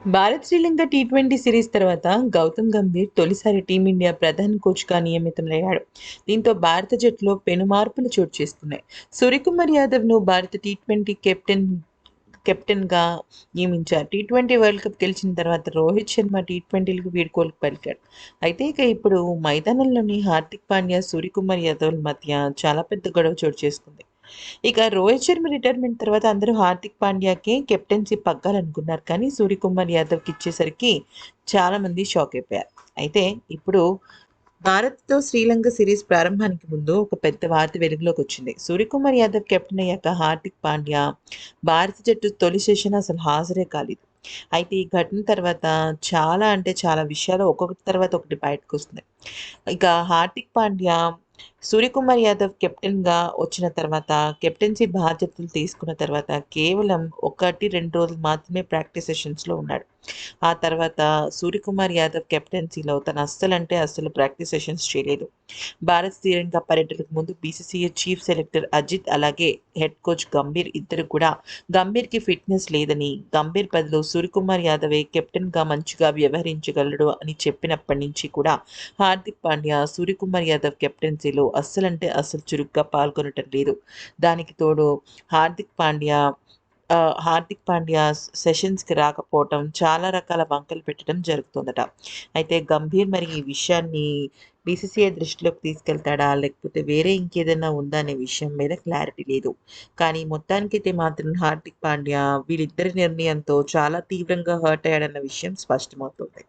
Bharat Sri Lanka T twenty series తర్వాత గౌతమ్ గంభీర్ తొలిసారి team India ప్రధాన కోచ్గా నియమితమయ్యాడు దీంతో భారత జట్టులో పెను మార్పులు చోటు చేసుకున్నాయి. సూర్యకుమార్ యాదవ్ను భారత టీ ట్వంటీ కెప్టెన్ కెప్టెన్గా నియమించారు. టీ ట్వంటీ వరల్డ్ కప్ గెలిచిన తర్వాత రోహిత్ శర్మ టీ ట్వంటీలకు వీడ్కోలు పలికాడు. అయితే ఇక ఇప్పుడు మైదానంలోని హార్దిక్ పాండ్యా సూర్యకుమార్ యాదవ్ మధ్య చాలా పెద్ద గొడవ చోటు చేసుకుంది. ఇక రోహిత్ శర్మ రిటైర్మెంట్ తర్వాత అందరూ హార్దిక్ పాండ్యాకి కెప్టెన్సీ పగ్గాలనుకున్నారు. కానీ సూర్యకుమార్ యాదవ్కి ఇచ్చేసరికి చాలామంది షాక్ అయిపోయారు. అయితే ఇప్పుడు భారత్తో శ్రీలంక సిరీస్ ప్రారంభానికి ముందు ఒక పెద్ద వార్త వెలుగులోకి వచ్చింది. సూర్యకుమార్ యాదవ్ కెప్టెన్ అయ్యాక హార్దిక్ పాండ్యా భారత జట్టు తొలి సెషన్ అసలు హాజరే కాలేదు. అయితే ఈ ఘటన తర్వాత చాలా అంటే చాలా విషయాలు ఒక్కొక్కటి తర్వాత ఒకటి బయటకు వస్తున్నాయి ఇక హార్దిక్ పాండ్యా సూర్యకుమార్ యాదవ్ కెప్టెన్గా వచ్చిన తర్వాత కెప్టెన్సీ బాధ్యతలు తీసుకున్న తర్వాత కేవలం ఒకటి రెండు రోజులు మాత్రమే ప్రాక్టీస్ సెషన్స్లో ఉన్నాడు. ఆ తర్వాత సూర్యకుమార్ యాదవ్ కెప్టెన్సీలో తను అస్సలు అంటే అస్సలు ప్రాక్టీస్ సెషన్స్ చేయలేదు. భారత్ శ్రీలంక పర్యటనకు ముందు బీసీసీఐ చీఫ్ సెలెక్టర్ అజిత్ అలాగే హెడ్ కోచ్ గంభీర్ ఇద్దరు కూడా గంభీర్కి ఫిట్నెస్ లేదని గంభీర్ బదులు సూర్యకుమార్ యాదవే కెప్టెన్గా మంచిగా వ్యవహరించగలడు అని చెప్పినప్పటి నుంచి కూడా హార్దిక్ పాండ్యా సూర్యకుమార్ యాదవ్ కెప్టెన్సీలో అస్సలంటే అస్సలు చురుగ్గా పాల్గొనటం లేదు. దానికి తోడు హార్దిక్ పాండ్యా హార్దిక్ పాండ్యా సెషన్స్కి రాకపోవటం చాలా రకాల వంకలు పెట్టడం జరుగుతుందట. అయితే గంభీర్ మరి ఈ విషయాన్ని బీసీసీఐ దృష్టిలోకి తీసుకెళ్తాడా? లేకపోతే వేరే ఇంకేదైనా ఉందా అనే విషయం మీద క్లారిటీ లేదు. కానీ మొత్తానికైతే మాత్రం హార్దిక్ పాండ్యా వీళ్ళిద్దరి నిర్ణయంతో చాలా తీవ్రంగా హర్ట్ అయ్యాడన్న విషయం స్పష్టమవుతుంది.